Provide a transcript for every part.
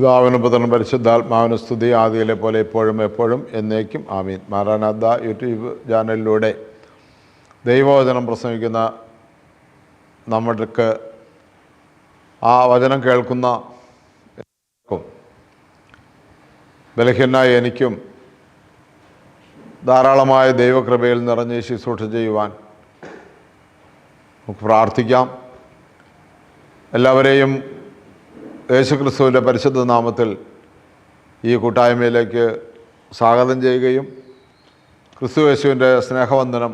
പിതാവിന് പുത്രൻ പരിശുദ്ധാത്മാവിന് സ്തുതി. ആദിയിലെ പോലെ എപ്പോഴും എപ്പോഴും എന്നേക്കും ആമീൻ. മാറാനാഥ യൂട്യൂബ് ചാനലിലൂടെ ദൈവവചനം പ്രസംഗിക്കുന്ന നമ്മൾക്ക് ആ വചനം കേൾക്കുന്ന ബലഹീനായ എനിക്കും ധാരാളമായ ദൈവകൃപയിൽ നിറഞ്ഞ് ശുശ്രൂഷ ചെയ്യുവാൻ നമുക്ക് പ്രാർത്ഥിക്കാം. എല്ലാവരെയും യേശുക്രിസ്തുവിന്റെ പരിശുദ്ധ നാമത്തിൽ ഈ കൂട്ടായ്മയിലേക്ക് സ്വാഗതം ചെയ്യുകയും ക്രിസ്തു യേശുവിന്റെ സ്നേഹവന്ദനം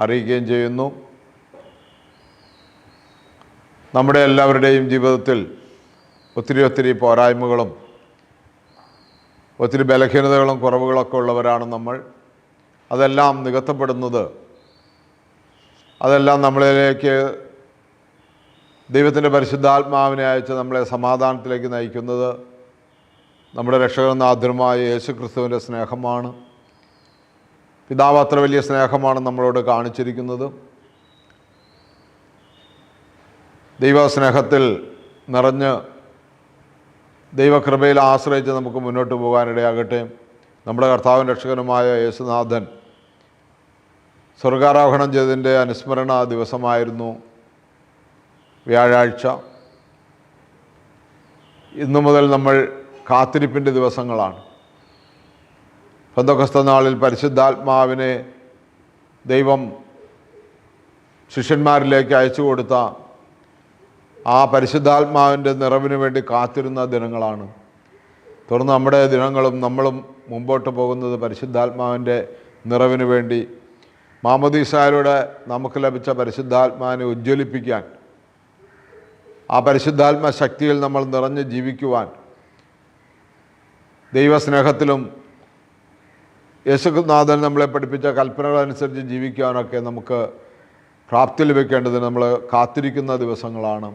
അറിയിക്കുകയും ചെയ്യുന്നു. നമ്മുടെ എല്ലാവരുടെയും ജീവിതത്തിൽ ഒത്തിരി ഒത്തിരി പോരായ്മകളും ഒത്തിരി ബലഹീനതകളും കുറവുകളൊക്കെ ഉള്ളവരാണ് നമ്മൾ. അതെല്ലാം നികത്തപ്പെടുന്നത് അതെല്ലാം നമ്മളിലേക്ക് ദൈവത്തിന്റെ പരിശുദ്ധാത്മാവിനെ അയച്ച് നമ്മളെ സമാധാനത്തിലേക്ക് നയിക്കുന്നത് നമ്മുടെ രക്ഷകനാഥനുമായ യേശു ക്രിസ്തുവിന്റെ സ്നേഹമാണ്. പിതാവ് അത്ര വലിയ സ്നേഹമാണ് നമ്മളോട് കാണിച്ചിരിക്കുന്നത്. ദൈവസ്നേഹത്തിൽ നിറഞ്ഞ് ദൈവകൃപയിൽ ആശ്രയിച്ച് നമുക്ക് മുന്നോട്ട് പോകാനിടയാകട്ടെ. നമ്മുടെ കർത്താവും രക്ഷകനുമായ യേശുനാഥൻ സ്വർഗാരോഹണം ചെയ്തതിന്റെ അനുസ്മരണ ദിവസമായിരുന്നു. വ്യാഴാഴ്ച. ഇന്നു മുതൽ നമ്മൾ കാത്തിരിപ്പിന്റെ ദിവസങ്ങളാണ്. പന്തോക്കസ്ത നാളിൽ പരിശുദ്ധാത്മാവിനെ ദൈവം ശിഷ്യന്മാരിലേക്ക് അയച്ചു കൊടുത്ത ആ പരിശുദ്ധാത്മാവിന്റെ നിറവിന് വേണ്ടി കാത്തിരുന്ന ദിനങ്ങളാണ്. തുടർന്ന് നമ്മുടെ ദിനങ്ങളും നമ്മളും മുമ്പോട്ട് പോകുന്നത് പരിശുദ്ധാത്മാവിന്റെ നിറവിന് വേണ്ടി. മാമദീസാരുടെ നമുക്ക് ലഭിച്ച പരിശുദ്ധാത്മാവിനെ ഉജ്ജ്വലിപ്പിക്കാൻ ആ പരിശുദ്ധാത്മ ശക്തിയിൽ നമ്മൾ നിറഞ്ഞ് ജീവിക്കുവാൻ ദൈവസ്നേഹത്തിലും യേശുനാഥൻ നമ്മളെ പഠിപ്പിച്ച കൽപ്പനകളനുസരിച്ച് ജീവിക്കാനൊക്കെ നമുക്ക് പ്രാപ്തി ലഭിക്കേണ്ടതിന് നമ്മൾ കാത്തിരിക്കുന്ന ദിവസങ്ങളാണ്.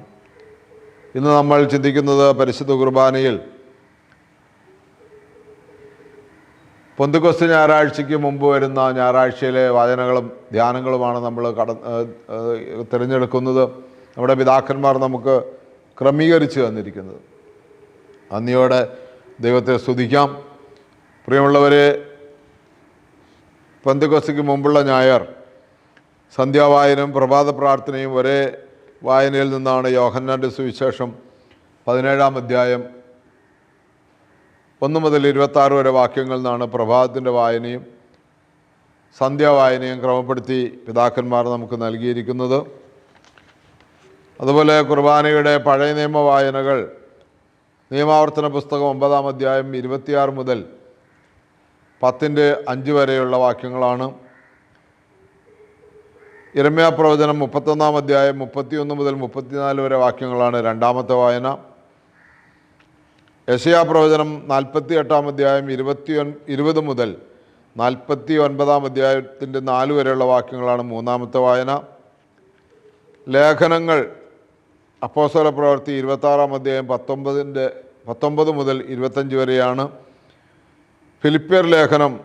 ഇന്ന് നമ്മൾ ചിന്തിക്കുന്നത് പരിശുദ്ധ കുർബാനയിൽ പൊന്തുകൊസ്തു ഞായറാഴ്ചയ്ക്ക് മുമ്പ് വരുന്ന ഞായറാഴ്ചയിലെ വാചനകളും ധ്യാനങ്ങളുമാണ് നമ്മൾ കട തിരഞ്ഞെടുക്കുന്നത്. നമ്മുടെ പിതാക്കന്മാർ നമുക്ക് ക്രമീകരിച്ച് തന്നിരിക്കുന്നത്. അന്നിയോടെ ദൈവത്തെ സ്തുതിക്കാം. പ്രിയമുള്ളവരെ പന്തുകൊസ്തിക്ക് മുമ്പുള്ള ഞായർ സന്ധ്യാവായനും പ്രഭാത പ്രാർത്ഥനയും ഒരേ വായനയിൽ നിന്നാണ് യോഹന്നാന്റെ സുവിശേഷം പതിനേഴാം അധ്യായം ഒന്ന് മുതൽ ഇരുപത്താറ് വരെ വാക്യങ്ങളിൽ നിന്നാണ് പ്രഭാതത്തിന്റെ വായനയും സന്ധ്യാവായനയും ക്രമപ്പെടുത്തി പിതാക്കന്മാർ നമുക്ക് നൽകിയിരിക്കുന്നത്. അതുപോലെ കുർബാനയുടെ പഴയ നിയമ വായനകൾ നിയമാവർത്തന പുസ്തകം ഒമ്പതാം അധ്യായം ഇരുപത്തിയാറ് മുതൽ പത്തിന്റെ അഞ്ച് വരെയുള്ള വാക്യങ്ങളാണ്. ഇരമ്യ പ്രവചനം മുപ്പത്തൊന്നാം അധ്യായം മുപ്പത്തിയൊന്ന് മുതൽ മുപ്പത്തിനാല് വരെ വാക്യങ്ങളാണ് രണ്ടാമത്തെ വായന. യശയാ പ്രവചനം നാൽപ്പത്തി എട്ടാം അധ്യായം ഇരുപത്തി ഇരുപത് മുതൽ നാൽപ്പത്തി ഒൻപതാം അധ്യായത്തിന്റെ നാല് വരെയുള്ള വാക്യങ്ങളാണ് മൂന്നാമത്തെ വായന. ലേഖനങ്ങൾ അപ്പോസ്തല പ്രവൃത്തി ഇരുപത്താറാം അധ്യായം പത്തൊമ്പതിന്റെ പത്തൊമ്പത് മുതൽ ഇരുപത്തഞ്ച് വരെയാണ്. ഫിലിപ്പിയർ ലേഖനം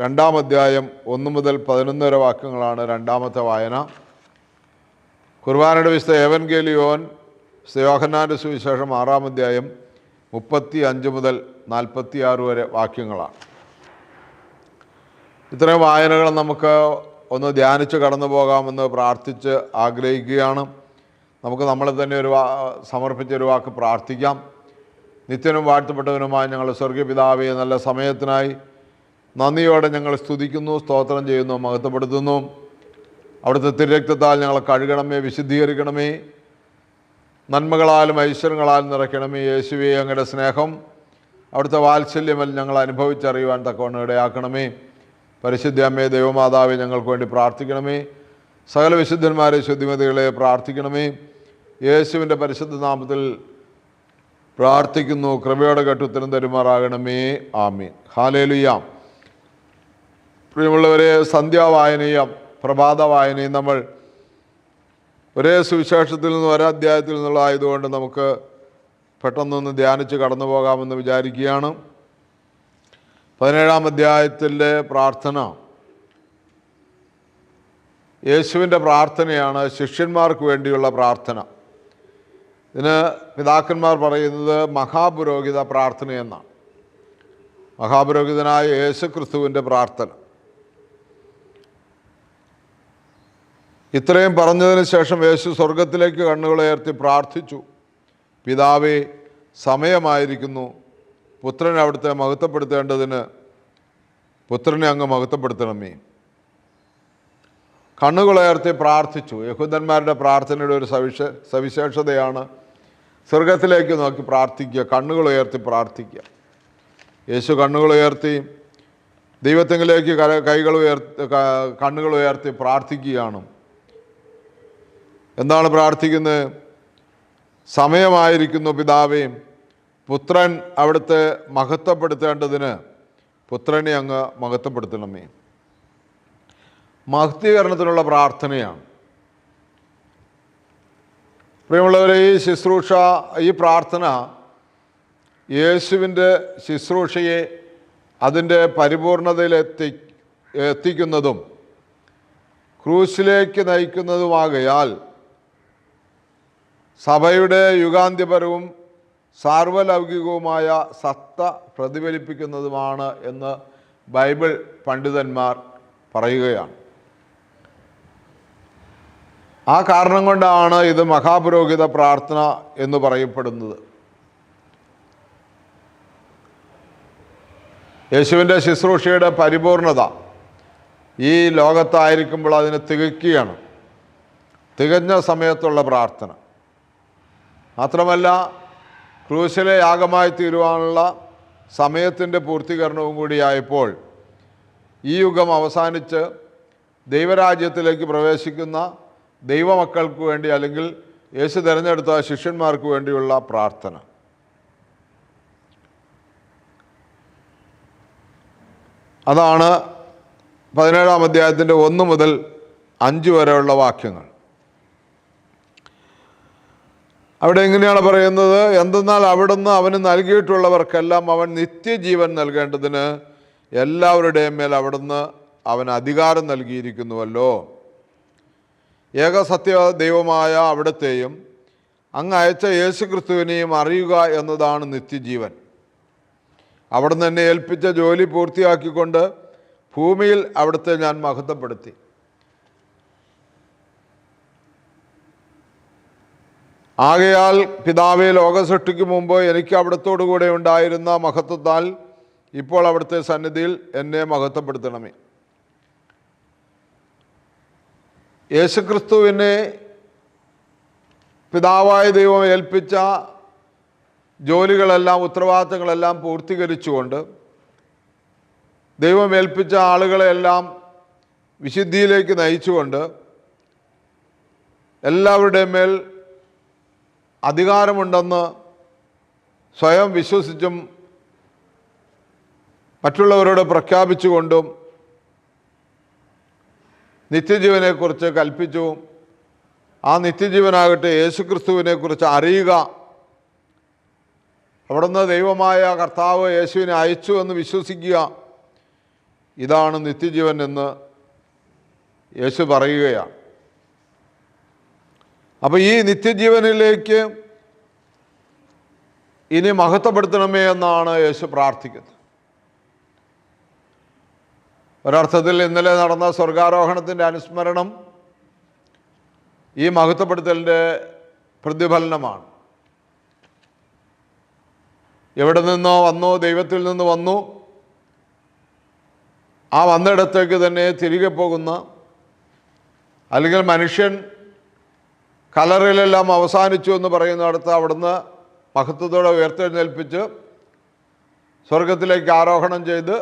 രണ്ടാം അധ്യായം ഒന്ന് മുതൽ പതിനൊന്ന് വരെ വാക്യങ്ങളാണ് രണ്ടാമത്തെ വായന. കുർബാനയുടെ വിശുദ്ധ ഏവൻഗേലിയോൻ യോഹന്നാന്റെ സുവിശേഷം ആറാം അധ്യായം മുപ്പത്തി അഞ്ച് മുതൽ നാൽപ്പത്തി ആറ് വരെ വാക്യങ്ങളാണ്. ഇത്രയും വായനകൾ നമുക്ക് ഒന്ന് ധ്യാനിച്ച് കടന്നു പോകാമെന്ന് പ്രാർത്ഥിച്ച് ആഗ്രഹിക്കുകയാണ്. നമുക്ക് നമ്മളെ തന്നെ ഒരു സമർപ്പിച്ച ഒരു വാക്ക് പ്രാർത്ഥിക്കാം. നിത്യനും വാഴ്ത്തപ്പെട്ടവനുമായി ഞങ്ങൾ സ്വർഗീയ നല്ല സമയത്തിനായി നന്ദിയോടെ ഞങ്ങൾ സ്തുതിക്കുന്നു സ്തോത്രം ചെയ്യുന്നു മഹത്വപ്പെടുത്തുന്നു. അവിടുത്തെ തിരക്തത്താൽ ഞങ്ങൾ കഴുകണമേ വിശുദ്ധീകരിക്കണമേ. നന്മകളാലും ഐശ്വര്യങ്ങളാലും നിറയ്ക്കണമേ യേശുവെ അങ്ങയുടെ സ്നേഹം. അവിടുത്തെ വാത്സല്യമൽ ഞങ്ങൾ അനുഭവിച്ചറിയുവാൻ തക്കവണ്ണം ഇടയാക്കണമേ പരിശുദ്ധ അമ്മേ ദൈവമാതാവെ ഞങ്ങൾക്ക് വേണ്ടി പ്രാർത്ഥിക്കണമേ. സകല വിശുദ്ധന്മാരെ ശുദ്ധിമതികളെ പ്രാർത്ഥിക്കണമേ. യേശുവിന്റെ പരിശുദ്ധ നാമത്തിൽ പ്രാർത്ഥിക്കുന്നു. കൃപയോടെ കേട്ട് ഉത്തരം തരുമാറാകണമേ. ആമീൻ. ഹാലേലുയാം പ്രിയമുള്ളവരെ സന്ധ്യാവായനയും പ്രഭാത വായനയും നമ്മൾ ഒരേ സുവിശേഷത്തിൽ നിന്ന് നിന്നുള്ള ആയതുകൊണ്ട് നമുക്ക് പെട്ടെന്നൊന്ന് ധ്യാനിച്ച് കടന്നു പോകാമെന്ന് വിചാരിക്കുകയാണ്. പതിനേഴാം അധ്യായത്തിലെ പ്രാർത്ഥന. യേശുവിന്റെ പ്രാർത്ഥനയാണ് ശിഷ്യന്മാർക്ക് വേണ്ടിയുള്ള പ്രാർത്ഥന. ഇതിന് പിതാക്കന്മാർ പറയുന്നത് മഹാപുരോഹിത പ്രാർത്ഥന എന്നാണ്. മഹാപുരോഹിതനായ യേശു ക്രിസ്തുവിന്റെ പ്രാർത്ഥന. ഇത്രയും പറഞ്ഞതിന് ശേഷം യേശു സ്വർഗത്തിലേക്ക് കണ്ണുകളുയർത്തി പ്രാർത്ഥിച്ചു. പിതാവേ സമയമായിരിക്കുന്നു. പുത്രൻ അവിടുത്തെ മഹത്വപ്പെടുത്തേണ്ടതിന് പുത്രനെ അങ്ങ് മഹത്വപ്പെടുത്തണമേ. കണ്ണുകളുയർത്തി പ്രാർത്ഥിച്ചു. യഹൂദന്മാരുടെ പ്രാർത്ഥനയുടെ ഒരു സവിശേഷ സവിശേഷതയാണ് സ്വർഗത്തിലേക്ക് നോക്കി പ്രാർത്ഥിക്കുക കണ്ണുകൾ ഉയർത്തി പ്രാർത്ഥിക്കുക. യേശു കണ്ണുകളുയർത്തി ദൈവത്തെങ്കിലേക്ക് കര കൈകൾ ഉയർത്തി കണ്ണുകൾ ഉയർത്തി പ്രാർത്ഥിക്കുകയാണ്. എന്താണ് പ്രാർത്ഥിക്കുന്നത് സമയമായിരിക്കുന്നു പിതാവേ പുത്രൻ അവിടുത്തെ മഹത്വപ്പെടുത്തേണ്ടതിന് പുത്രനെ അങ്ങ് മഹത്വപ്പെടുത്തണമേ. മഹത്വീകരണത്തിനുള്ള പ്രാർത്ഥനയാണ്. പ്രിയമുള്ളവരെ ഈ ശുശ്രൂഷ ഈ പ്രാർത്ഥന യേശുവിന്റെ ശുശ്രൂഷയെ അതിന്റെ പരിപൂർണതയിൽ എത്തി എത്തിക്കുന്നതും ക്രൂശിലേക്ക് നയിക്കുന്നതുമാകയാൽ സഭയുടെ യുഗാന്ത്യപരവും സാർവലൗകികവുമായ സത്ത പ്രതിഫലിപ്പിക്കുന്നതുമാണ് എന്ന് ബൈബിൾ പണ്ഡിതന്മാർ പറയുകയാണ്. ആ കാരണം കൊണ്ടാണ് ഇത് മഹാപുരോഹിത പ്രാർത്ഥന എന്ന് പറയപ്പെടുന്നത്. യേശുവിന്റെ ശുശ്രൂഷയുടെ പരിപൂർണത ഈ ലോകത്തായിരിക്കുമ്പോൾ അതിന് തികയ്ക്കുകയാണ്. തികഞ്ഞ സമയത്തുള്ള പ്രാർത്ഥന. മാത്രമല്ല ക്രൂശിലെ യാഗമായി തീരുവാനുള്ള സമയത്തിന്റെ പൂർത്തീകരണവും കൂടിയായപ്പോൾ ഈ യുഗം അവസാനിച്ച് ദൈവരാജ്യത്തിലേക്ക് പ്രവേശിക്കുന്ന ദൈവമക്കൾക്ക് വേണ്ടി അല്ലെങ്കിൽ യേശു തിരഞ്ഞെടുത്ത ശിഷ്യന്മാർക്ക് വേണ്ടിയുള്ള പ്രാർത്ഥന. അതാണ് പതിനേഴാം അധ്യായത്തിന്റെ ഒന്ന് മുതൽ അഞ്ച് വരെയുള്ള വാക്യങ്ങൾ. അവിടെ എങ്ങനെയാണ് പറയുന്നത്? എന്തെന്നാൽ അവിടുന്ന് അവന് നൽകിയിട്ടുള്ളവർക്കെല്ലാം അവൻ നിത്യജീവൻ നൽകേണ്ടതിന് എല്ലാവരുടെയും മേൽ അവിടുന്ന് അവൻ അധികാരം നൽകിയിരിക്കുന്നുവല്ലോ. ഏകസത്യ ദൈവമായ അവിടത്തെയും അങ്ങ് അയച്ച യേശു ക്രിസ്തുവിനെയും അറിയുക എന്നതാണ് നിത്യജീവൻ. അവിടെ എന്നെ ഏൽപ്പിച്ച ജോലി പൂർത്തിയാക്കിക്കൊണ്ട് ഭൂമിയിൽ അവിടുത്തെ ഞാൻ മഹത്വപ്പെടുത്തി. ആകയാൽ പിതാവെ ലോക സൃഷ്ടിക്ക് മുമ്പ് എനിക്ക് അവിടത്തോടു കൂടെ ഉണ്ടായിരുന്ന മഹത്വത്താൽ ഇപ്പോൾ അവിടുത്തെ സന്നിധിയിൽ എന്നെ മഹത്വപ്പെടുത്തണമേ. യേശുക്രിസ്തുവിനെ പിതാവായ ദൈവം ഏൽപ്പിച്ച ജോലികളെല്ലാം ഉത്തരവാദിത്തങ്ങളെല്ലാം പൂർത്തീകരിച്ചുകൊണ്ട് ദൈവം ഏൽപ്പിച്ച ആളുകളെല്ലാം വിശുദ്ധിയിലേക്ക് നയിച്ചുകൊണ്ട് എല്ലാവരുടെയും മേൽ അധികാരമുണ്ടെന്ന് സ്വയം വിശ്വസിച്ചും മറ്റുള്ളവരോട് പ്രഖ്യാപിച്ചുകൊണ്ടും നിത്യജീവനെക്കുറിച്ച് കൽപ്പിച്ചു. ആ നിത്യജീവനാകട്ടെ യേശുക്രിസ്തുവിനെക്കുറിച്ച് അറിയുക. അവിടുന്ന് ദൈവമായ കർത്താവ് യേശുവിനെ അയച്ചു എന്ന് വിശ്വസിക്കുക. ഇതാണ് നിത്യജീവൻ എന്ന് യേശു പറയുകയാണ്. അപ്പോൾ ഈ നിത്യജീവനിലേക്ക് ഇനി മഹത്വപ്പെടുത്തണമേ എന്നാണ് യേശു പ്രാർത്ഥിക്കുന്നത്. ഒരർത്ഥത്തിൽ ഇന്നലെ നടന്ന സ്വർഗാരോഹണത്തിന്റെ അനുസ്മരണം ഈ മഹത്വപ്പെടുത്തലിന്റെ പ്രതിഫലനമാണ്. എവിടെ നിന്നോ വന്നോ ദൈവത്തിൽ നിന്ന് വന്നു ആ വന്നിടത്തേക്ക് തന്നെ തിരികെ പോകുന്ന അല്ലെങ്കിൽ മനുഷ്യൻ കലറിലെല്ലാം അവസാനിച്ചു എന്ന് പറയുന്നിടത്ത് അവിടുന്ന് മഹത്വത്തോടെ ഉയർത്തെഴുന്നേൽപ്പിച്ച് സ്വർഗത്തിലേക്ക് ആരോഹണം ചെയ്ത്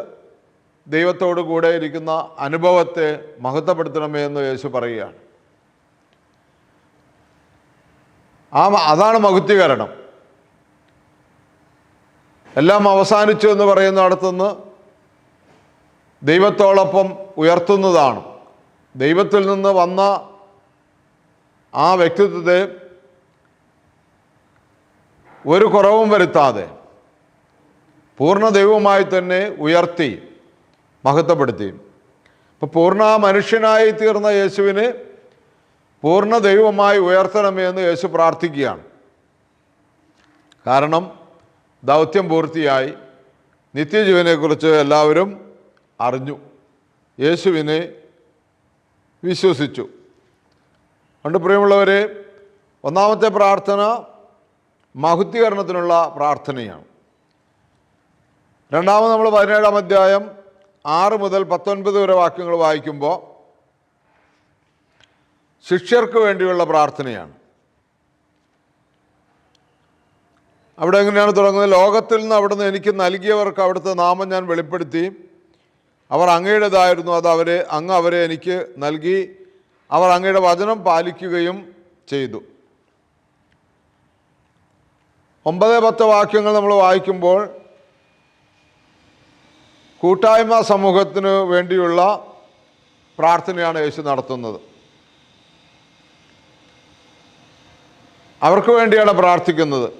ദൈവത്തോട് കൂടെ ഇരിക്കുന്ന അനുഭവത്തെ മഹത്വപ്പെടുത്തണമേ എന്ന് യേശു പറയുകയാണ്. ആ അതാണ് മഹുത്വീകരണം. എല്ലാം അവസാനിച്ചു എന്ന് പറയുന്ന പറയുന്നിടത്തുനിന്ന് ദൈവത്തോടൊപ്പം ഉയർത്തുന്നതാണ്. ദൈവത്തിൽ നിന്ന് വന്ന ആ വ്യക്തിത്വത്തെ ഒരു കുറവും വരുത്താതെ പൂർണ ദൈവമായി തന്നെ ഉയർത്തി മഹത്വപ്പെടുത്തി. അപ്പോൾ പൂർണ മനുഷ്യനായി തീർന്ന യേശുവിന് പൂർണ ദൈവമായി ഉയർത്തണമെന്ന് യേശു പ്രാർത്ഥിക്കുകയാണ്. കാരണം ദൗത്യം പൂർത്തിയായി. നിത്യജീവനെക്കുറിച്ച് എല്ലാവരും അറിഞ്ഞു. യേശുവിനെ വിശ്വസിച്ചു. അതുകൊണ്ട് പ്രിയമുള്ളവരെ ഒന്നാമത്തെ പ്രാർത്ഥന മഹുദ്ധീകരണത്തിനുള്ള പ്രാർത്ഥനയാണ്. രണ്ടാമത് നമ്മൾ പതിനേഴാം അധ്യായം ആറ് മുതൽ പത്തൊൻപത് വരെ വാക്യങ്ങൾ വായിക്കുമ്പോൾ ശിഷ്യർക്ക് വേണ്ടിയുള്ള പ്രാർത്ഥനയാണ്. അവിടെ എങ്ങനെയാണ് തുടങ്ങുന്നത്? ലോകത്തിൽ നിന്ന് അവിടുന്ന് എനിക്ക് നൽകിയവർക്ക് അവിടുത്തെ നാമം ഞാൻ വെളിപ്പെടുത്തി. അവർ അങ്ങയുടേതായിരുന്നു അത് അവരെ അങ്ങ് അവരെ എനിക്ക് നൽകി. അവർ അങ്ങയുടെ വചനം പാലിക്കുകയും ചെയ്തു. ഒമ്പത് പത്ത് വാക്യങ്ങൾ നമ്മൾ വായിക്കുമ്പോൾ കൂട്ടായ്മ സമൂഹത്തിന് വേണ്ടിയുള്ള പ്രാർത്ഥനയാണ് യേശു നടത്തുന്നത്. അവർക്ക് വേണ്ടിയാണ് പ്രാർത്ഥിക്കുന്നത്.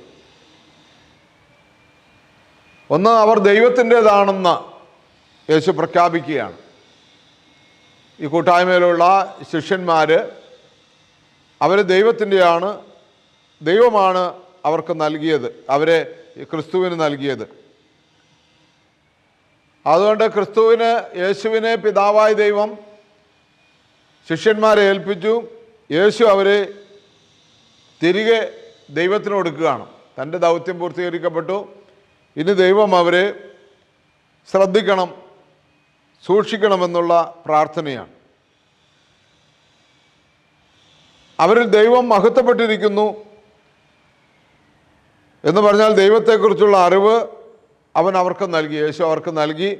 ഒന്ന് അവർ ദൈവത്തിന്റെതാണെന്ന് യേശു പ്രഖ്യാപിക്കുകയാണ്. ഈ കൂട്ടായ്മയിലുള്ള ശിഷ്യന്മാർ അവർ ദൈവത്തിന്റെയാണ് ദൈവമാണ് അവർക്ക് നൽകിയത് അവരെ ക്രിസ്തുവിന് നൽകിയത്. അതുകൊണ്ട് ക്രിസ്തുവിന് യേശുവിനെ പിതാവായ ദൈവം ശിഷ്യന്മാരെ ഏൽപ്പിച്ചു. യേശു അവരെ തിരികെ ദൈവത്തിന് കൊടുക്കുകയാണ്. തന്റെ ദൗത്യം പൂർത്തീകരിക്കപ്പെട്ടു. ഇനി ദൈവം അവരെ ശ്രദ്ധിക്കണം സൂക്ഷിക്കണമെന്നുള്ള പ്രാർത്ഥനയാണ്. അവരിൽ ദൈവം മഹത്വപ്പെട്ടിരിക്കുന്നു എന്ന് പറഞ്ഞാൽ ദൈവത്തെക്കുറിച്ചുള്ള അറിവ് അവൻ അവർക്ക് നൽകി യേശു അവർക്ക് നൽകി.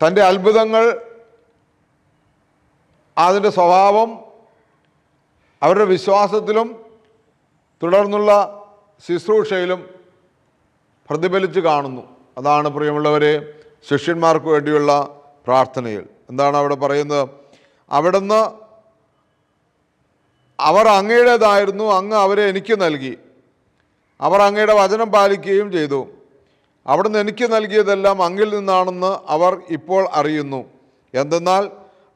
തന്റെ അത്ഭുതങ്ങൾ അതിന്റെ സ്വഭാവം അവരുടെ വിശ്വാസത്തിലും തുടർന്നുള്ള ശുശ്രൂഷയിലും പ്രതിഫലിച്ച് കാണുന്നു. അതാണ് പ്രിയമുള്ളവരെ ശിഷ്യന്മാർക്ക് വേണ്ടിയുള്ള പ്രാർത്ഥനയിൽ. എന്താണ് അവിടെ പറയുന്നത്? അവിടുന്ന് അവർ അങ്ങയുടേതായിരുന്നു അങ്ങ് അവരെ എനിക്ക് നൽകി. അവർ അങ്ങയുടെ വചനം പാലിക്കുകയും ചെയ്തു. അവിടുന്ന് എനിക്ക് നൽകിയതെല്ലാം അങ്ങിൽ നിന്നാണെന്ന് അവർ ഇപ്പോൾ അറിയുന്നു. എന്തെന്നാൽ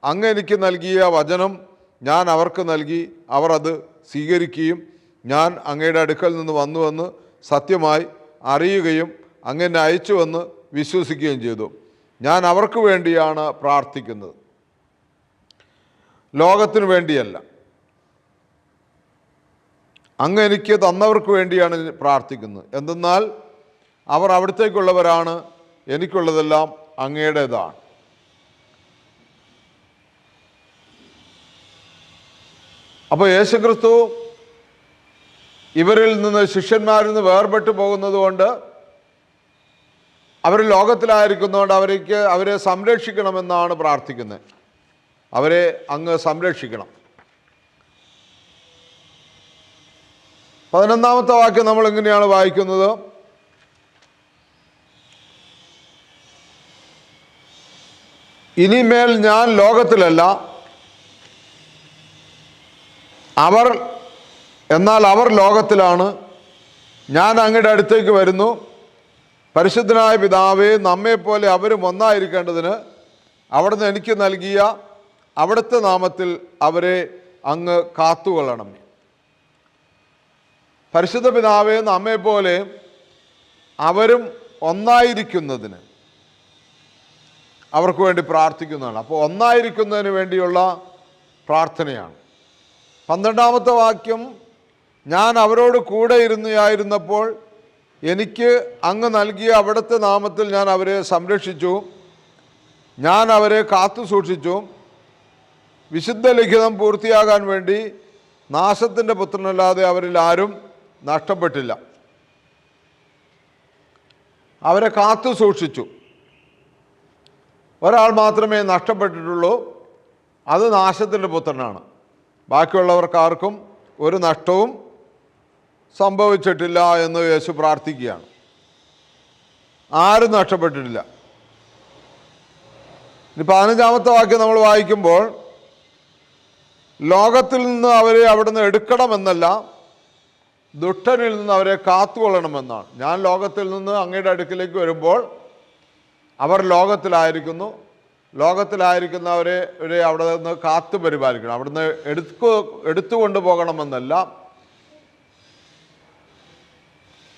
അങ്ങ് എനിക്ക് നൽകിയ വചനം ഞാൻ അവർക്ക് നൽകി അവർ അത് സ്വീകരിക്കുകയും ഞാൻ അങ്ങയുടെ അടുക്കൽ നിന്ന് വന്നുവെന്ന് സത്യമായി അറിയുകയും അങ്ങനെ അയച്ചുവെന്ന് വിശ്വസിക്കുകയും ചെയ്തു. ഞാൻ അവർക്ക് വേണ്ടിയാണ് പ്രാർത്ഥിക്കുന്നത്. ലോകത്തിനു വേണ്ടിയല്ല. അങ്ങ് എനിക്ക് തന്നവർക്ക് വേണ്ടിയാണ് പ്രാർത്ഥിക്കുന്നത്. എന്തെന്നാൽ അവർ അവിടത്തേക്കുള്ളവരാണ്. എനിക്കുള്ളതെല്ലാം അങ്ങയുടേതാണ്. അപ്പോൾ യേശുക്രിസ്തു ഇവരിൽ നിന്ന് ശിഷ്യന്മാരിൽ നിന്ന് വേർപെട്ടു പോകുന്നത് കൊണ്ട് അവർ ലോകത്തിലായിരിക്കുന്നതുകൊണ്ട് അവർക്ക് അവരെ സംരക്ഷിക്കണമെന്നാണ് പ്രാർത്ഥിക്കുന്നത്. അവരെ അങ്ങ് സംരക്ഷിക്കണം. പതിനൊന്നാമത്തെ വാക്യം നമ്മൾ എങ്ങനെയാണ് വായിക്കുന്നത്. ഇനിമേൽ ഞാൻ ലോകത്തിലല്ല അവർ എന്നാൽ അവർ ലോകത്തിലാണ്. ഞാൻ അങ്ങയുടെ അടുത്തേക്ക് വരുന്നു. പരിശുദ്ധനായ പിതാവേ നമ്മെപ്പോലെ അവരും ഒന്നായിരിക്കേണ്ടതിന് അവിടുന്ന് എനിക്ക് നൽകിയ അവിടുത്തെ നാമത്തിൽ അവരെ അങ്ങ് കാത്തുകൊള്ളണം. പരിശുദ്ധ പിതാവേ നമ്മെപ്പോലെ അവരും ഒന്നായിരിക്കുന്നതിന് അവർക്ക് വേണ്ടി പ്രാർത്ഥിക്കുന്നതാണ്. അപ്പോൾ ഒന്നായിരിക്കുന്നതിന് വേണ്ടിയുള്ള പ്രാർത്ഥനയാണ്. പന്ത്രണ്ടാമത്തെ വാക്യം ഞാൻ അവരോട് കൂടെ ഇരുന്നയായിരുന്നപ്പോൾ എനിക്ക് അങ്ങ് നൽകിയ അവിടുത്തെ നാമത്തിൽ ഞാൻ അവരെ സംരക്ഷിച്ചു. ഞാൻ അവരെ കാത്തു സൂക്ഷിച്ചു. വിശുദ്ധ ലിഖിതം പൂർത്തിയാകാൻ വേണ്ടി നാശത്തിന്റെ പുത്രനല്ലാതെ അവരിൽ ആരും നഷ്ടപ്പെട്ടില്ല. അവരെ കാത്തു സൂക്ഷിച്ചു. ഒരാൾ മാത്രമേ നഷ്ടപ്പെട്ടിട്ടുള്ളൂ അത് നാശത്തിന്റെ പുത്രനാണ്. ബാക്കിയുള്ളവർക്ക് ആർക്കും ഒരു നഷ്ടവും സംഭവിച്ചിട്ടില്ല എന്ന് യേശു പ്രാർത്ഥിക്കുകയാണ്. ആരും നഷ്ടപ്പെട്ടിട്ടില്ല. ഇനി പതിനഞ്ചാമത്തെ വാക്യം നമ്മൾ വായിക്കുമ്പോൾ ലോകത്തിൽ നിന്ന് അവരെ അവിടുന്ന് എടുക്കണമെന്നല്ല ദുഷ്ടനിൽ നിന്ന് അവരെ കാത്തുകൊള്ളണമെന്നാണ്. ഞാൻ ലോകത്തിൽ നിന്ന് അങ്ങയുടെ അടുക്കിലേക്ക് വരുമ്പോൾ അവർ ലോകത്തിലായിരിക്കുന്നു. ലോകത്തിലായിരിക്കുന്നവരെ ഒരു അവിടെ നിന്ന് കാത്തു പരിപാലിക്കണം. അവിടുന്ന് എടുത്തു എടുത്തുകൊണ്ട് പോകണമെന്നല്ല.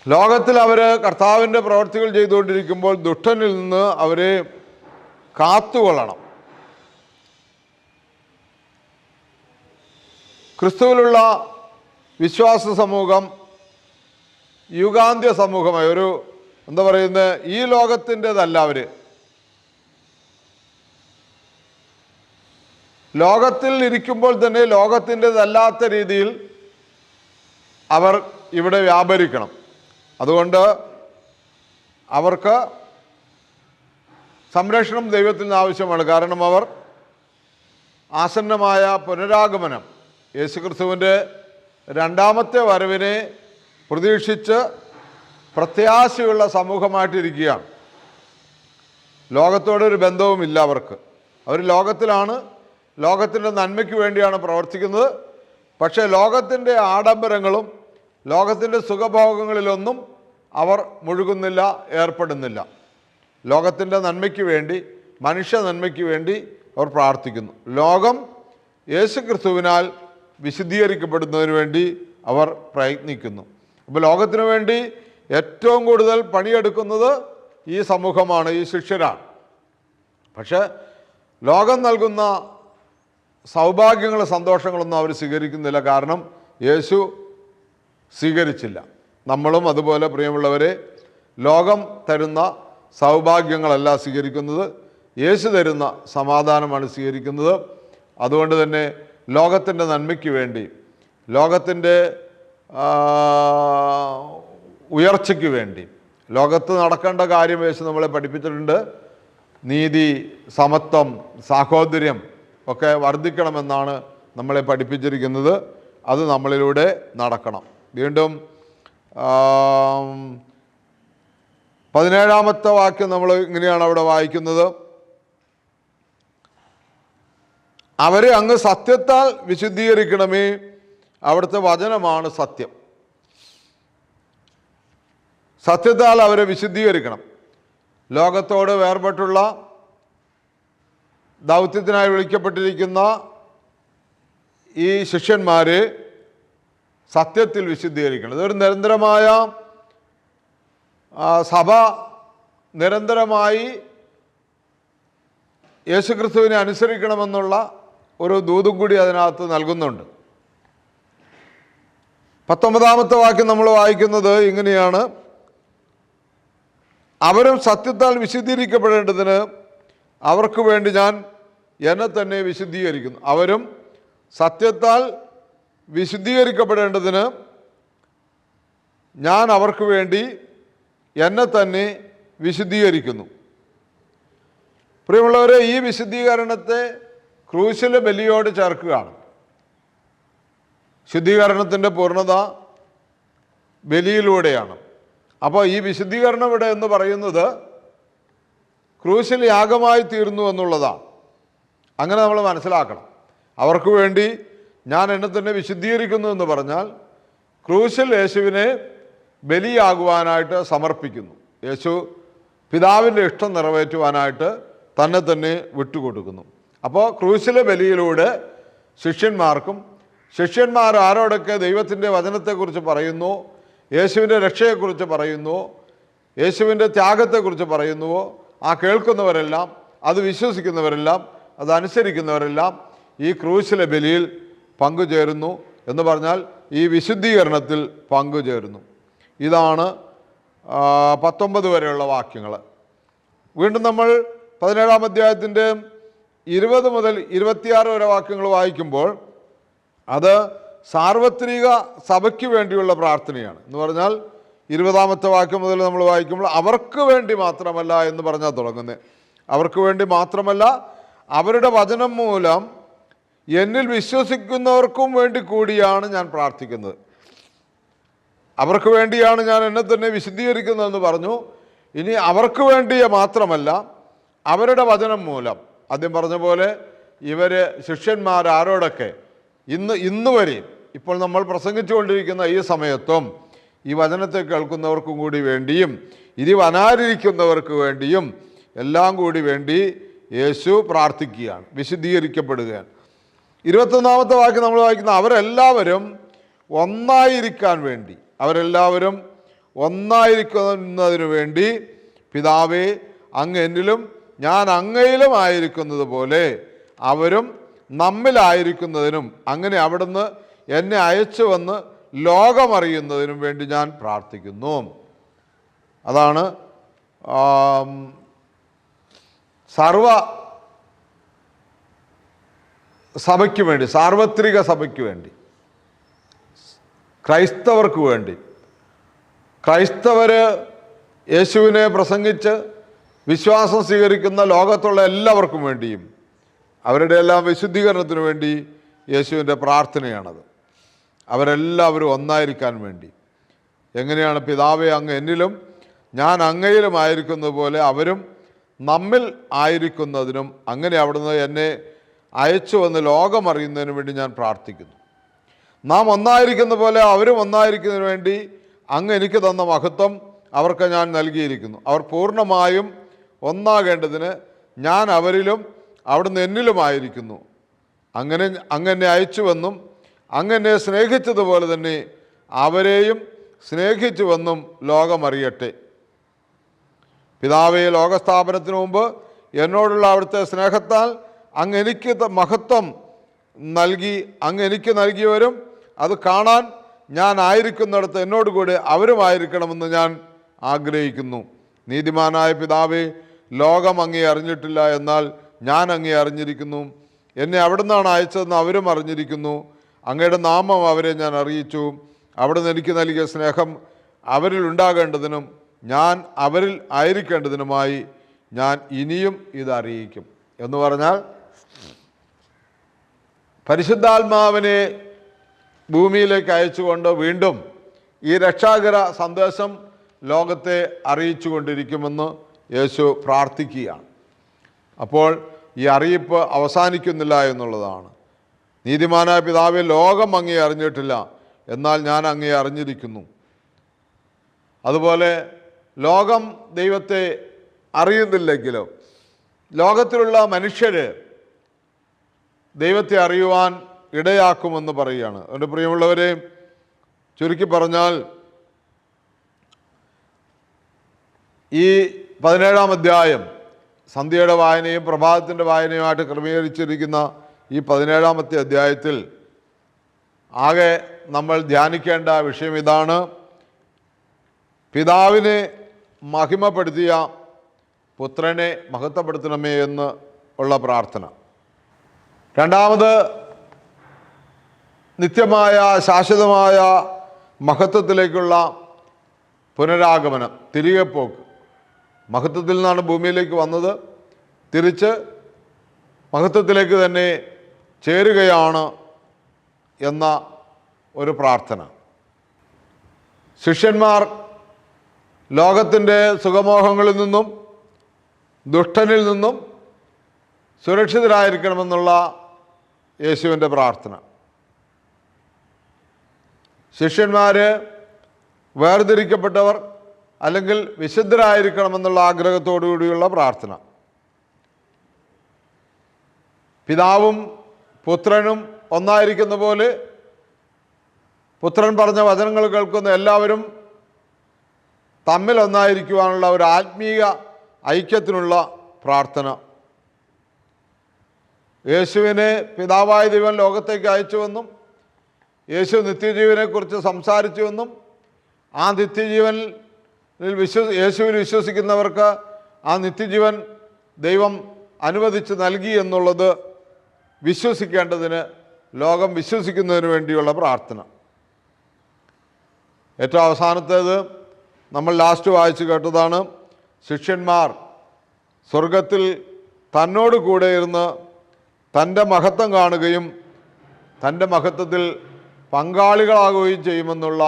ലോകത്തിൽ അവർ കർത്താവിന്റെ പ്രവർത്തികൾ ചെയ്തുകൊണ്ടിരിക്കുമ്പോൾ ദുഷ്ടനിൽ നിന്ന് അവരെ കാത്തുകൊള്ളണം. ക്രിസ്തുവിലുള്ള വിശ്വാസ സമൂഹം യുഗാന്ത്യ സമൂഹമായി ഒരു എന്താ പറയുന്നത് ഈ ലോകത്തിന്റെതല്ല അവർ ലോകത്തിൽ ഇരിക്കുമ്പോൾ തന്നെ ലോകത്തിന്റെതല്ലാത്ത രീതിയിൽ അവർ ഇവിടെ വ്യാപരിക്കണം. അതുകൊണ്ട് അവർക്ക് സംരക്ഷണം ദൈവത്തിൽ നിന്ന് ആവശ്യമാണ്. കാരണം അവർ ആസന്നമായ പുനരാഗമനം യേശുക്രിസ്തുവിന്റെ രണ്ടാമത്തെ വരവിനെ പ്രതീക്ഷിച്ച് പ്രത്യാശയുള്ള സമൂഹമായിട്ടിരിക്കുകയാണ്. ലോകത്തോടൊരു ബന്ധവുമില്ല അവർക്ക്. അവർ ലോകത്തിലാണ് ലോകത്തിന്റെ നന്മയ്ക്ക് വേണ്ടിയാണ് പ്രവർത്തിക്കുന്നത്. പക്ഷേ ലോകത്തിന്റെ ആഡംബരങ്ങളും ലോകത്തിന്റെ സുഖഭോഗങ്ങളിലൊന്നും അവർ മുഴുകുന്നില്ല ഏർപ്പെടുന്നില്ല. ലോകത്തിന്റെ നന്മയ്ക്ക് വേണ്ടി മനുഷ്യ നന്മയ്ക്ക് വേണ്ടി അവർ പ്രാർത്ഥിക്കുന്നു. ലോകം യേശു ക്രിസ്തുവിനാൽ വിശുദ്ധീകരിക്കപ്പെടുന്നതിന് വേണ്ടി അവർ പ്രയത്നിക്കുന്നു. അപ്പോൾ ലോകത്തിനു വേണ്ടി ഏറ്റവും കൂടുതൽ പണിയെടുക്കുന്നത് ഈ സമൂഹമാണ് ഈ ശിഷ്യരാണ്. പക്ഷേ ലോകം നൽകുന്ന സൗഭാഗ്യങ്ങളും സന്തോഷങ്ങളൊന്നും അവർ സ്വീകരിക്കുന്നില്ല. കാരണം യേശു സ്വീകരിച്ചില്ല. നമ്മളും അതുപോലെ പ്രിയമുള്ളവരെ ലോകം തരുന്ന സൗഭാഗ്യങ്ങളല്ല സ്വീകരിക്കുന്നത്. യേശു തരുന്ന സമാധാനമാണ് സ്വീകരിക്കുന്നത്. അതുകൊണ്ട് തന്നെ ലോകത്തിന്റെ നന്മയ്ക്ക് വേണ്ടി ലോകത്തിന്റെ ഉയർച്ചയ്ക്ക് വേണ്ടി. ലോകത്ത് നടക്കേണ്ട കാര്യം വെച്ച് നമ്മളെ പഠിപ്പിച്ചിട്ടുണ്ട്. നീതി സമത്വം സാഹോദര്യം ഒക്കെ വർദ്ധിക്കണമെന്നാണ് നമ്മളെ പഠിപ്പിച്ചിരിക്കുന്നത്. അത് നമ്മളിലൂടെ നടക്കണം. വീണ്ടും പതിനേഴാമത്തെ വാക്യം നമ്മൾ ഇങ്ങനെയാണ് അവിടെ വായിക്കുന്നത്. അവരെ അങ്ങ് സത്യത്താൽ വിശുദ്ധീകരിക്കണമേ. അവിടുത്തെ വചനമാണ് സത്യം. സത്യത്താൽ അവരെ വിശുദ്ധീകരിക്കണം. ലോകത്തോട് വേർപെട്ടുള്ള ദൗത്യത്തിനായി വിളിക്കപ്പെട്ടിരിക്കുന്ന ഈ ശിഷ്യന്മാരെ സത്യത്തിൽ വിശുദ്ധീകരിക്കണം. ഇതൊരു നിരന്തരമായ സഭ നിരന്തരമായി യേശുക്രിസ്തുവിനെ അനുസരിക്കണമെന്നുള്ള ഒരു ദൂതും കൂടി അതിനകത്ത് നൽകുന്നുണ്ട്. പത്തൊമ്പതാമത്തെ വാക്യം നമ്മൾ വായിക്കുന്നത് ഇങ്ങനെയാണ്. അവരും സത്യത്താൽ വിശുദ്ധീകരിക്കപ്പെടേണ്ടതിന് അവർക്ക് വേണ്ടി ഞാൻ എന്നെ തന്നെ വിശുദ്ധീകരിക്കുന്നു അവരും സത്യത്താൽ വിശുദ്ധീകരിക്കപ്പെടേണ്ടതിന് ഞാൻ അവർക്ക് വേണ്ടി എന്നെ തന്നെ വിശുദ്ധീകരിക്കുന്നു പ്രിയമുള്ളവരെ ഈ വിശുദ്ധീകരണത്തെ ക്രൂശിലെ ബലിയോട് ചേർക്കുകയാണ്. ശുദ്ധീകരണത്തിന്റെ പൂർണത ബലിയിലൂടെയാണ്. അപ്പോൾ ഈ വിശുദ്ധീകരണം ഇവിടെ എന്ന് പറയുന്നത് ക്രൂശിൽ യാഗമായി തീർന്നു എന്നുള്ളതാണ്. അങ്ങനെ നമ്മൾ മനസ്സിലാക്കണം. അവർക്ക് വേണ്ടി ഞാൻ എന്നെ തന്നെ വിശുദ്ധീകരിക്കുന്നു എന്ന് പറഞ്ഞാൽ ക്രൂശിൽ യേശുവിനെ ബലിയാകുവാനായിട്ട് സമർപ്പിക്കുന്നു. യേശു പിതാവിന്റെ ഇഷ്ടം നിറവേറ്റുവാനായിട്ട് തന്നെ തന്നെ വിട്ടുകൊടുക്കുന്നു. അപ്പോൾ ക്രൂശിലെ ബലിയിലൂടെ ശിഷ്യന്മാർക്കും ശിഷ്യന്മാർ ആരോടൊക്കെ ദൈവത്തിന്റെ വചനത്തെക്കുറിച്ച് പറയുന്നു? യേശുവിന്റെ രക്ഷയെക്കുറിച്ച് പറയുന്നുവോ യേശുവിന്റെ ത്യാഗത്തെക്കുറിച്ച് പറയുന്നുവോ ആ കേൾക്കുന്നവരെല്ലാം അത് വിശ്വസിക്കുന്നവരെല്ലാം അത് ഈ ക്രൂശിലെ ബലിയിൽ പങ്കുചേരുന്നു എന്ന് പറഞ്ഞാൽ ഈ വിശുദ്ധീകരണത്തിൽ പങ്കുചേരുന്നു. ഇതാണ് പത്തൊമ്പത് വരെയുള്ള വാക്യങ്ങൾ. വീണ്ടും നമ്മൾ പതിനേഴാം അധ്യായത്തിന്റെ ഇരുപത് മുതൽ ഇരുപത്തിയാറ് വരെ വാക്യങ്ങൾ വായിക്കുമ്പോൾ അത് സാർവത്രിക സഭയ്ക്ക് വേണ്ടിയുള്ള പ്രാർത്ഥനയാണ്. എന്ന് പറഞ്ഞാൽ ഇരുപതാമത്തെ വാക്യം മുതൽ നമ്മൾ വായിക്കുമ്പോൾ അവർക്ക് വേണ്ടി മാത്രമല്ല എന്ന് പറഞ്ഞാൽ തുടങ്ങുന്നത് അവർക്ക് വേണ്ടി മാത്രമല്ല അവരുടെ വചനം മൂലം എന്നിൽ വിശ്വസിക്കുന്നവർക്കും വേണ്ടി കൂടിയാണ് ഞാൻ പ്രാർത്ഥിക്കുന്നത്. അവർക്ക് വേണ്ടിയാണ് ഞാൻ എന്നെ തന്നെ വിശദീകരിക്കുന്നതെന്ന് പറഞ്ഞു. ഇനി അവർക്ക് വേണ്ടി മാത്രമല്ല അവരുടെ വചനം മൂലം. ആദ്യം പറഞ്ഞ പോലെ ഇവർ ശിഷ്യന്മാർ ആരോടൊക്കെ ഇന്ന് ഇന്ന് വരെയും ഇപ്പോൾ നമ്മൾ പ്രസംഗിച്ചുകൊണ്ടിരിക്കുന്ന ഈ സമയത്തും ഈ വചനത്തെ കേൾക്കുന്നവർക്കും കൂടി വേണ്ടിയും ഇനി വനാരിരിക്കുന്നവർക്ക് വേണ്ടിയും എല്ലാം കൂടി വേണ്ടി യേശു പ്രാർത്ഥിക്കുകയാണ് വിശുദ്ധീകരിക്കപ്പെടുകയാണ്. ഇരുപത്തൊന്നാമത്തെ വാക്യം നമ്മൾ വായിക്കുന്ന അവരെല്ലാവരും ഒന്നായിരിക്കാൻ വേണ്ടി അവരെല്ലാവരും ഒന്നായിരിക്കുന്നതിനു വേണ്ടി പിതാവേ അങ്ങ് എന്നിലും ഞാൻ അങ്ങയിലും ആയിരിക്കുന്നത് പോലെ അവരും നമ്മിലായിരിക്കുന്നതിനും അങ്ങനെ അവിടുന്ന് എന്നെ അയച്ചു വന്ന് ലോകമറിയുന്നതിനും വേണ്ടി ഞാൻ പ്രാർത്ഥിക്കുന്നു. അതാണ് സർവ സഭയ്ക്ക് വേണ്ടി സാർവത്രിക സഭയ്ക്ക് വേണ്ടി ക്രൈസ്തവർക്ക് വേണ്ടി. ക്രൈസ്തവർ യേശുവിനെ പ്രസംഗിച്ച് വിശ്വാസം സ്വീകരിക്കുന്ന ലോകത്തുള്ള എല്ലാവർക്കും വേണ്ടിയും അവരുടെ എല്ലാം വിശുദ്ധീകരണത്തിന് വേണ്ടി യേശുവിന്റെ പ്രാർത്ഥനയാണത്. അവരെല്ലാവരും ഒന്നായിരിക്കാൻ വേണ്ടി. എങ്ങനെയാണ് പിതാവെ അങ്ങ് എന്നിലും ഞാൻ അങ്ങയിലും ആയിരിക്കുന്നത് പോലെ അവരും നമ്മിൽ ആയിരിക്കുന്നതിനും അങ്ങനെ അവിടുന്ന് എന്നെ അയച്ചു വന്ന് ലോകമറിയുന്നതിനു വേണ്ടി ഞാൻ പ്രാർത്ഥിക്കുന്നു. നാം ഒന്നായിരിക്കുന്ന പോലെ അവരും ഒന്നായിരിക്കുന്നതിന് വേണ്ടി അങ്ങ് എനിക്ക് തന്ന മഹത്വം അവർക്ക് ഞാൻ നൽകിയിരിക്കുന്നു. അവർ പൂർണമായും ഒന്നാകേണ്ടതിന് ഞാൻ അവരിലും അവിടുന്ന് എന്നിലുമായിരിക്കുന്നു അങ്ങനെ അങ്ങനെ അയച്ചുവെന്നും അങ്ങനെ സ്നേഹിച്ചതുപോലെ തന്നെ അവരെയും സ്നേഹിച്ചുവെന്നും ലോകമറിയട്ടെ. പിതാവെ ലോകസ്ഥാപനത്തിന് മുമ്പ് എന്നോടുള്ള അവിടുത്തെ സ്നേഹത്താൽ അങ്ങ് എനിക്ക് മഹത്വം നൽകി അങ്ങ് എനിക്ക് നൽകിയവരും അത് കാണാൻ ഞാൻ ആയിരിക്കുന്നിടത്ത് എന്നോട് കൂടെ അവരുമായിരിക്കണമെന്ന് ഞാൻ ആഗ്രഹിക്കുന്നു. നീതിമാനായ പിതാവെ ലോകം അങ്ങേ അറിഞ്ഞിട്ടില്ല എന്നാൽ ഞാൻ അങ്ങേ അറിഞ്ഞിരിക്കുന്നു. എന്നെ അവിടുന്നാണ് അയച്ചതെന്ന് അവരും അറിഞ്ഞിരിക്കുന്നു. അങ്ങയുടെ നാമം അവരെ ഞാൻ അറിയിച്ചു. അവിടുന്ന് എനിക്ക് നൽകിയ സ്നേഹം അവരിൽ ഉണ്ടാകേണ്ടതിനും ഞാൻ അവരിൽ ആയിരിക്കേണ്ടതിനുമായി ഞാൻ ഇനിയും ഇത് അറിയിക്കും. എന്ന് പറഞ്ഞാൽ പരിശുദ്ധാത്മാവിനെ ഭൂമിയിലേക്ക് അയച്ചുകൊണ്ട് വീണ്ടും ഈ രക്ഷാകര സന്ദേശം ലോകത്തെ അറിയിച്ചു കൊണ്ടിരിക്കുമെന്ന് യേശു പ്രാർത്ഥിക്കുകയാണ്. അപ്പോൾ ഈ അറിയിപ്പ് അവസാനിക്കുന്നില്ല എന്നുള്ളതാണ്. നീതിമാനായ പിതാവെ ലോകം അങ്ങേ അറിഞ്ഞിട്ടില്ല. എന്നാൽ ഞാൻ അങ്ങേ അറിഞ്ഞിരിക്കുന്നു. അതുപോലെ ലോകം ദൈവത്തെ അറിയുന്നില്ലെങ്കിലും ലോകത്തിലുള്ള മനുഷ്യർ ദൈവത്തെ അറിയുവാൻ ഇടയാക്കുമെന്ന് പറയുകയാണ്. എന്റെ പ്രിയമുള്ളവരെ ചുരുക്കി പറഞ്ഞാൽ ഈ പതിനേഴാം അധ്യായം സന്ധ്യയുടെ വായനയും പ്രഭാതത്തിന്റെ വായനയുമായിട്ട് ക്രമീകരിച്ചിരിക്കുന്ന ഈ പതിനേഴാമത്തെ അധ്യായത്തിൽ ആകെ നമ്മൾ ധ്യാനിക്കേണ്ട വിഷയം ഇതാണ്. പിതാവിനെ മഹിമപ്പെടുത്തിയ പുത്രനെ മഹത്വപ്പെടുത്തണമേ എന്ന് ഉള്ള പ്രാർത്ഥന. രണ്ടാമത് നിത്യമായ ശാശ്വതമായ മഹത്വത്തിലേക്കുള്ള പുനരാഗമനം തിരികെ പോക്ക്. മഹത്വത്തിൽ നിന്നാണ് ഭൂമിയിലേക്ക് വന്നത്. തിരിച്ച് മഹത്വത്തിലേക്ക് തന്നെ ചേരുകയാണ് എന്ന ഒരു പ്രാർത്ഥന. ശിഷ്യന്മാർ ലോകത്തിന്റെ സുഖമോഹങ്ങളിൽ നിന്നും ദുഷ്ടനിൽ നിന്നും സുരക്ഷിതരായിരിക്കണമെന്നുള്ള യേശുവിന്റെ പ്രാർത്ഥന. ശിഷ്യന്മാർ വേർതിരിക്കപ്പെട്ടവർ അല്ലെങ്കിൽ വിശുദ്ധരായിരിക്കണമെന്നുള്ള ആഗ്രഹത്തോടു കൂടിയുള്ള പ്രാർത്ഥന. പിതാവും പുത്രനും ഒന്നായിരിക്കുന്ന പോലെ പുത്രൻ പറഞ്ഞ വചനങ്ങൾ കേൾക്കുന്ന എല്ലാവരും തമ്മിൽ ഒന്നായിരിക്കുവാനുള്ള ഒരു ആത്മീയ ഐക്യത്തിനുള്ള പ്രാർത്ഥന. യേശുവിനെ പിതാവായ ദൈവൻ ലോകത്തേക്ക് അയച്ചുവെന്നും യേശു നിത്യജീവനെക്കുറിച്ച് സംസാരിച്ചുവെന്നും ആ നിത്യജീവനിൽ വിശ്വ യേശുവിൽ വിശ്വസിക്കുന്നവർക്ക് ആ നിത്യജീവൻ ദൈവം അനുവദിച്ച് നൽകി എന്നുള്ളത് വിശ്വസിക്കേണ്ടതിന് ലോകം വിശ്വസിക്കുന്നതിന് വേണ്ടിയുള്ള പ്രാർത്ഥന. ഏറ്റവും അവസാനത്തേത് നമ്മൾ ലാസ്റ്റ് വായിച്ചു കേട്ടതാണ് ശിഷ്യന്മാർ സ്വർഗത്തിൽ തന്നോട് കൂടെ ഇരുന്ന് തന്റെ മഹത്വം കാണുകയും തന്റെ മഹത്വത്തിൽ പങ്കാളികളാകുകയും ചെയ്യുമെന്നുള്ള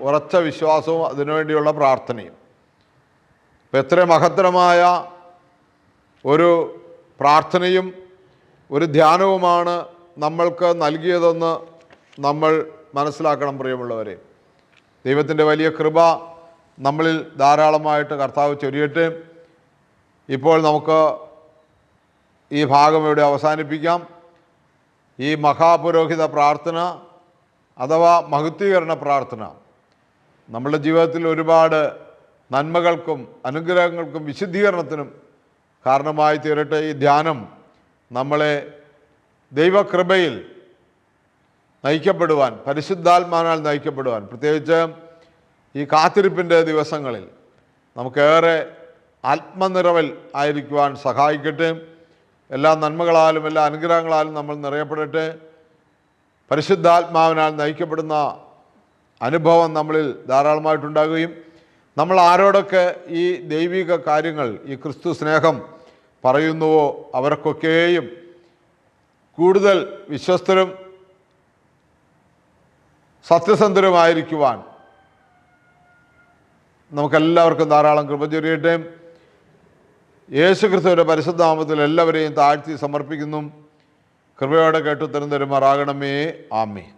ഉറച്ച വിശ്വാസവും അതിനുവേണ്ടിയുള്ള പ്രാർത്ഥനയും. ഇപ്പം എത്ര മഹത്തരമായ ഒരു പ്രാർത്ഥനയും ഒരു ധ്യാനവുമാണ് നമ്മൾക്ക് നൽകിയതെന്ന് നമ്മൾ മനസ്സിലാക്കണം പ്രിയമുള്ളവരെ. ദൈവത്തിന്റെ വലിയ കൃപ നമ്മളിൽ ധാരാളമായിട്ട് കർത്താവ് ചൊരിയട്ടെ. ഇപ്പോൾ നമുക്ക് ഈ ഭാഗം ഇവിടെ അവസാനിപ്പിക്കാം. ഈ മഹാപുരോഹിത പ്രാർത്ഥന അഥവാ മഹത്വീകരണ പ്രാർത്ഥന നമ്മുടെ ജീവിതത്തിൽ ഒരുപാട് നന്മകൾക്കും അനുഗ്രഹങ്ങൾക്കും വിശുദ്ധീകരണത്തിനും കാരണമായി തീരട്ടെ ഈ ധ്യാനം. നമ്മളെ ദൈവകൃപയിൽ നയിക്കപ്പെടുവാൻ പരിശുദ്ധാത്മാനാൽ നയിക്കപ്പെടുവാൻ പ്രത്യേകിച്ച് ഈ കാത്തിരിപ്പിന്റെ ദിവസങ്ങളിൽ നമുക്കേറെ ആത്മനിറവിൽ ആയിരിക്കുവാൻ സഹായിക്കട്ടെ. എല്ലാ നന്മകളാലും എല്ലാ അനുഗ്രഹങ്ങളാലും നമ്മൾ നിറയപ്പെടട്ടെ. പരിശുദ്ധാത്മാവിനാൽ നയിക്കപ്പെടുന്ന അനുഭവം നമ്മളിൽ ധാരാളമായിട്ടുണ്ടാകുകയും നമ്മൾ ആരോടൊക്കെ ഈ ദൈവിക കാര്യങ്ങൾ ഈ ക്രിസ്തു സ്നേഹം പറയുന്നുവോ അവർക്കൊക്കെയും? കൂടുതൽ വിശ്വസ്തരും സത്യസന്ധരുമായിരിക്കുവാൻ നമുക്കെല്ലാവർക്കും ധാരാളം കൃപ ചൊരിയട്ടെ. യേശുക്രിസ്തുവിന്റെ പരിശുദ്ധാമത്തിൽ എല്ലാവരെയും താഴ്ത്തി സമർപ്പിക്കുന്നു. കൃപയോടെ കേട്ടു തരും തരുമാറാകണമേ ആമേ